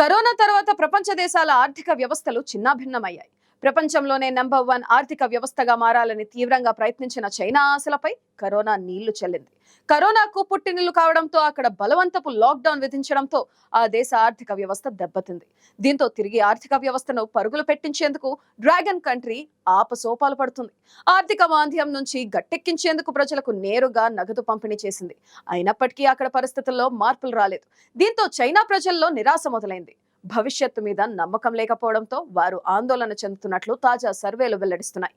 Corona తర్వాత ప్రపంచ దేశాల ఆర్థిక వ్యవస్థలు చిన్నాభిన్నమయ్యాయి. ప్రపంచంలోనే నెంబర్ వన్ ఆర్థిక వ్యవస్థగా మారాలని తీవ్రంగా ప్రయత్నించిన చైనా ఆశలపై కరోనా నీళ్ళు చెల్లింది. కరోనాకు పుట్టినిల్లు కావడంతో అక్కడ బలవంతపు లాక్డౌన్ విధించడంతో ఆ దేశ ఆర్థిక వ్యవస్థ దెబ్బతింది. దీంతో తిరిగి ఆర్థిక వ్యవస్థను పరుగులు పెట్టించేందుకు డ్రాగన్ కంట్రీ ఆపసోపాలు పడుతుంది. ఆర్థిక మాంద్యం నుంచి గట్టెక్కించేందుకు ప్రజలకు నేరుగా నగదు పంపిణీ చేసింది. అయినప్పటికీ అక్కడ పరిస్థితుల్లో మార్పులు రాలేదు. దీంతో చైనా ప్రజల్లో నిరాశ మొదలైంది. భవిష్యత్తు మీద నమ్మకం లేకపోవడంతో వారు ఆందోళన చెందుతున్నట్లు తాజా సర్వేలు వెల్లడిస్తున్నాయి.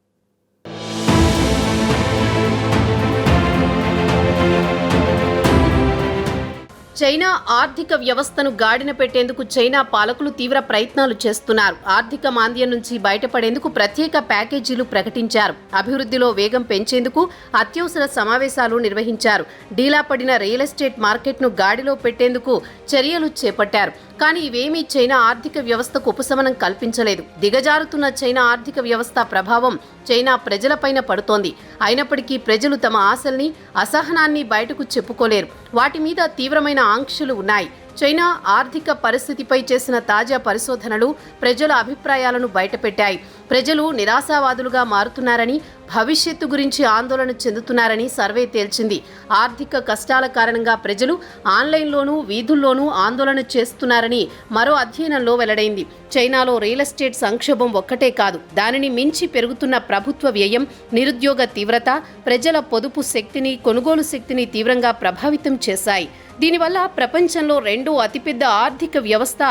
చైనా ఆర్థిక వ్యవస్థను గాడిన పెట్టేందుకు చైనా పాలకులు తీవ్ర ప్రయత్నాలు చేస్తున్నారు. ఆర్థిక మాంద్యం నుంచి బయటపడేందుకు ప్రత్యేక ప్యాకేజీలు ప్రకటించారు. అభివృద్ధిలో వేగం పెంచేందుకు అత్యవసర సమావేశాలు నిర్వహించారు. డీలా పడిన రియల్ ఎస్టేట్ మార్కెట్ను గాడిలో పెట్టేందుకు చర్యలు చేపట్టారు. కానీ ఇవేమీ చైనా ఆర్థిక వ్యవస్థకు ఉపశమనం కల్పించలేదు. దిగజారుతున్న చైనా ఆర్థిక వ్యవస్థ ప్రభావం చైనా ప్రజలపైన పడుతోంది. అయినప్పటికీ ప్రజలు తమ ఆశల్ని అసహనాన్ని బయటకు చెప్పుకోలేరు. వాటి మీద తీవ్రమైన ఆంక్షలు ఉన్నాయి. చైనా ఆర్థిక పరిస్థితిపై చేసిన తాజా పరిశోధనలు ప్రజల అభిప్రాయాలను బయటపెట్టాయి. ప్రజలు నిరాశావాదులుగా మారుతున్నారని భవిష్యత్తు గురించి ఆందోళన చెందుతున్నారని సర్వే తేల్చింది. ఆర్థిక కష్టాల కారణంగా ప్రజలు ఆన్లైన్లోనూ వీధుల్లోనూ ఆందోళన చేస్తున్నారని మరో అధ్యయనంలో వెల్లడైంది. చైనాలో రియల్ ఎస్టేట్ సంక్షోభం ఒక్కటే కాదు. దానిని మించి పెరుగుతున్న ప్రభుత్వ వ్యయం నిరుద్యోగ తీవ్రత ప్రజల పొదుపు శక్తిని కొనుగోలు శక్తిని తీవ్రంగా ప్రభావితం చేశాయి. దీనివల్ల ప్రపంచంలో రెండో అతిపెద్ద ఆర్థిక వ్యవస్థ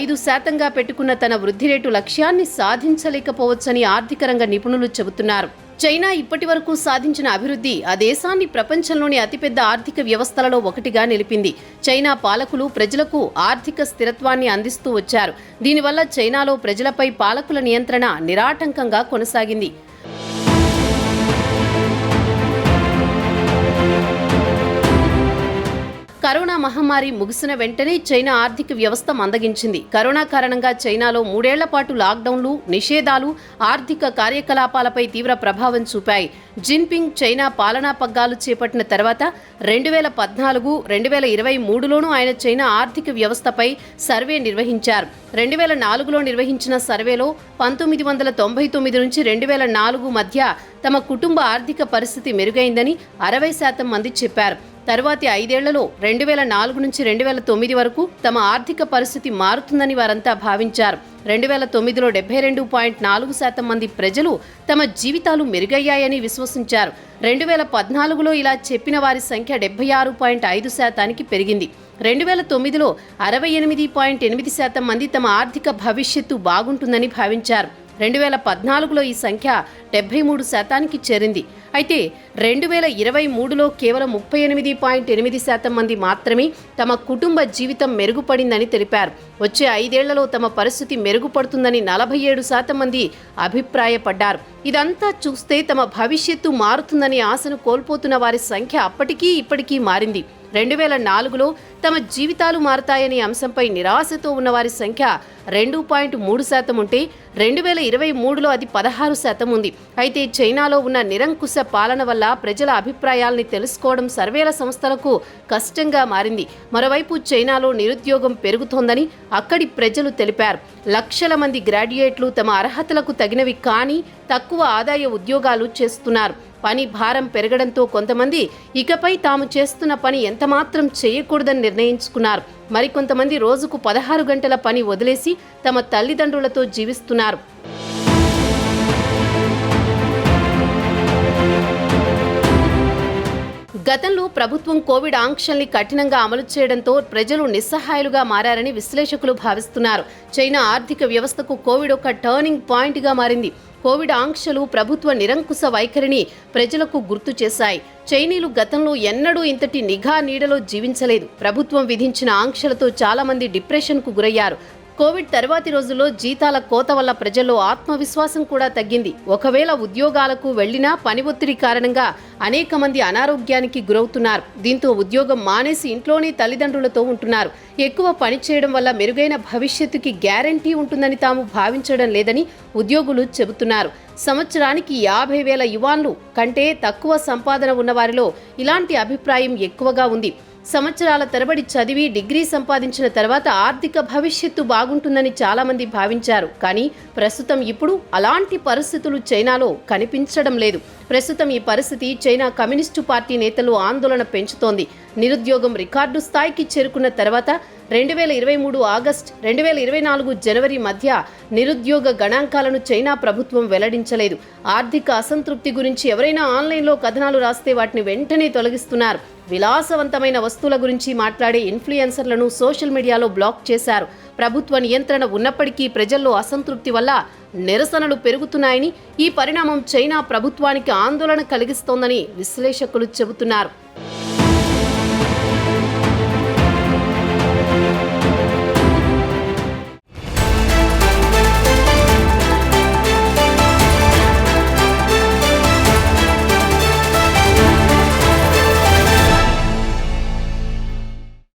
ఐదు శాతంగా పెట్టుకున్న తన వృద్ధి రేటు లక్ష్యాన్ని రాకపోవచ్చని ఆర్థిక రంగ నిపుణులు చెబుతున్నారు. చైనా ఇప్పటి వరకు సాధించిన అభివృద్ధి ఆ దేశాన్ని ప్రపంచంలోని అతిపెద్ద ఆర్థిక వ్యవస్థలలో ఒకటిగా నిలిపింది. చైనా పాలకులు ప్రజలకు ఆర్థిక స్థిరత్వాన్ని అందిస్తూ వచ్చారు. దీనివల్ల చైనాలో ప్రజలపై పాలకుల నియంత్రణ నిరాటంకంగా కొనసాగింది. మహమ్మారి ముగిసిన వెంటనే చైనా ఆర్థిక వ్యవస్థ మందగించింది. కరోనా కారణంగా చైనాలో మూడేళ్ళ పాటు లాక్డౌన్లు నిషేధాలు ఆర్థిక కార్యకలాపాలపై తీవ్ర ప్రభావం చూపాయి. జిన్పింగ్ చైనా పాలనా పగ్గాలు చేపట్టిన తర్వాత రెండు వేల పద్నాలుగు రెండు వేల ఇరవై మూడులోనూ ఆయన చైనా ఆర్థిక వ్యవస్థపై సర్వే నిర్వహించారు. రెండు వేల నాలుగులో నిర్వహించిన సర్వేలో పంతొమ్మిది వందల తొంభై తొమ్మిది నుంచి రెండు వేల నాలుగు మధ్య తమ కుటుంబ ఆర్థిక పరిస్థితి మెరుగైందని అరవై శాతం మంది చెప్పారు. తరువాతి ఐదేళ్ళలో రెండు వేల నాలుగు నుంచి రెండు వేల తొమ్మిది వరకు తమ ఆర్థిక పరిస్థితి మారుతుందని వారంతా భావించారు. రెండు వేల తొమ్మిదిలో డెబ్బై రెండు పాయింట్ నాలుగు శాతం మంది ప్రజలు తమ జీవితాలు మెరుగయ్యాయని విశ్వసించారు. రెండు వేల పద్నాలుగులో ఇలా చెప్పిన వారి సంఖ్య డెబ్బై ఆరు పాయింట్ ఐదు శాతానికి పెరిగింది. రెండు వేల తొమ్మిదిలో అరవై ఎనిమిది పాయింట్ ఎనిమిది శాతం మంది తమ ఆర్థిక భవిష్యత్తు బాగుంటుందని భావించారు. రెండు వేల పద్నాలుగులో ఈ సంఖ్య డెబ్బై మూడు శాతానికి చేరింది. అయితే రెండు వేల ఇరవై మూడులో కేవలం ముప్పై ఎనిమిది పాయింట్ ఎనిమిది శాతం మంది మాత్రమే తమ కుటుంబ జీవితం మెరుగుపడిందని తెలిపారు. వచ్చే ఐదేళ్ళలో తమ పరిస్థితి మెరుగుపడుతుందని నలభై ఏడు శాతం మంది అభిప్రాయపడ్డారు. ఇదంతా చూస్తే తమ భవిష్యత్తు మారుతుందని ఆశను కోల్పోతున్న వారి సంఖ్య అప్పటికీ ఇప్పటికీ మారింది. రెండు వేల నాలుగులో తమ జీవితాలు మారతాయనే అంశంపై నిరాశతో ఉన్న వారి సంఖ్య రెండు పాయింట్ మూడు శాతం ఉంటే రెండు వేల ఇరవై మూడులో అది పదహారు శాతం ఉంది. అయితే చైనాలో ఉన్న నిరంకుశ పాలన వల్ల ప్రజల అభిప్రాయాల్ని తెలుసుకోవడం సర్వేల సంస్థలకు కష్టంగా మారింది. మరోవైపు చైనాలో నిరుద్యోగం పెరుగుతోందని అక్కడి ప్రజలు తెలిపారు. లక్షల మంది గ్రాడ్యుయేట్లు తమ అర్హతలకు తగినవి కానీ తక్కువ ఆదాయ ఉద్యోగాలు చేస్తున్నారు. పని భారం పెరగడంతో కొంతమంది ఇకపై తాము చేస్తున్న పని ఎంతమాత్రం చేయకూడదని నిర్ణయించుకున్నారు. మరికొంతమంది రోజుకు పదహారు గంటల పని వదిలేసి తమ తల్లిదండ్రులతో జీవిస్తున్నారు. గతంలో ప్రభుత్వం కోవిడ్ ఆంక్షల్ని కఠినంగా అమలు చేయడంతో ప్రజలు నిస్సహాయాలుగా మారారని విశ్లేషకులు భావిస్తున్నారు. చైనా ఆర్థిక వ్యవస్థకు కోవిడ్ ఒక టర్నింగ్ పాయింట్గా మారింది. కోవిడ్ ఆంక్షలు ప్రభుత్వ నిరంకుశ వైఖరిని ప్రజలకు గుర్తు చేశాయి. చైనీయులు గతంలో ఎన్నడూ ఇంతటి నిఘా నీడలో జీవించలేదు. ప్రభుత్వం విధించిన ఆంక్షలతో చాలామంది డిప్రెషన్కు గురయ్యారు. కోవిడ్ తర్వాతి రోజుల్లో జీతాల కోత వల్ల ప్రజల్లో ఆత్మవిశ్వాసం కూడా తగ్గింది. ఒకవేళ ఉద్యోగాలకు వెళ్ళినా పని ఒత్తిడి కారణంగా అనేక మంది అనారోగ్యానికి గురవుతున్నారు. దీంతో ఉద్యోగం మానేసి ఇంట్లోనే తల్లిదండ్రులతో ఉంటున్నారు. ఎక్కువ పని చేయడం వల్ల మెరుగైన భవిష్యత్తుకి గ్యారంటీ ఉంటుందని తాము భావించడం లేదని ఉద్యోగులు చెబుతున్నారు. సంవత్సరానికి యాభై వేల యువాన్లు కంటే తక్కువ సంపాదన ఉన్నవారిలో ఇలాంటి అభిప్రాయం ఎక్కువగా ఉంది. సంవత్సరాల తరబడి చదివి డిగ్రీ సంపాదించిన తర్వాత ఆర్థిక భవిష్యత్తు బాగుంటుందని చాలామంది భావించారు. కానీ ప్రస్తుతం ఇప్పుడు అలాంటి పరిస్థితులు చైనాలో కనిపించడం లేదు. ప్రస్తుతం ఈ పరిస్థితి చైనా కమ్యూనిస్టు పార్టీ నేతలు ఆందోళన పెంచుతోంది. నిరుద్యోగం రికార్డు స్థాయికి చేరుకున్న తర్వాత రెండు వేల ఇరవై మూడు ఆగస్ట్ రెండు వేల ఇరవై నాలుగు జనవరి మధ్య నిరుద్యోగ గణాంకాలను చైనా ప్రభుత్వం వెల్లడించలేదు. ఆర్థిక అసంతృప్తి గురించి ఎవరైనా ఆన్లైన్లో కథనాలు రాస్తే వాటిని వెంటనే తొలగిస్తున్నారు. విలాసవంతమైన వస్తువుల గురించి మాట్లాడే ఇన్ఫ్లుయెన్సర్లను సోషల్ మీడియాలో బ్లాక్ చేశారు. ప్రభుత్వ నియంత్రణ ఉన్నప్పటికీ ప్రజల్లో అసంతృప్తి వల్ల నిరసనలు పెరుగుతున్నాయని ఈ పరిణామం చైనా ప్రభుత్వానికి ఆందోళన కలిగిస్తోందని విశ్లేషకులు చెబుతున్నారు.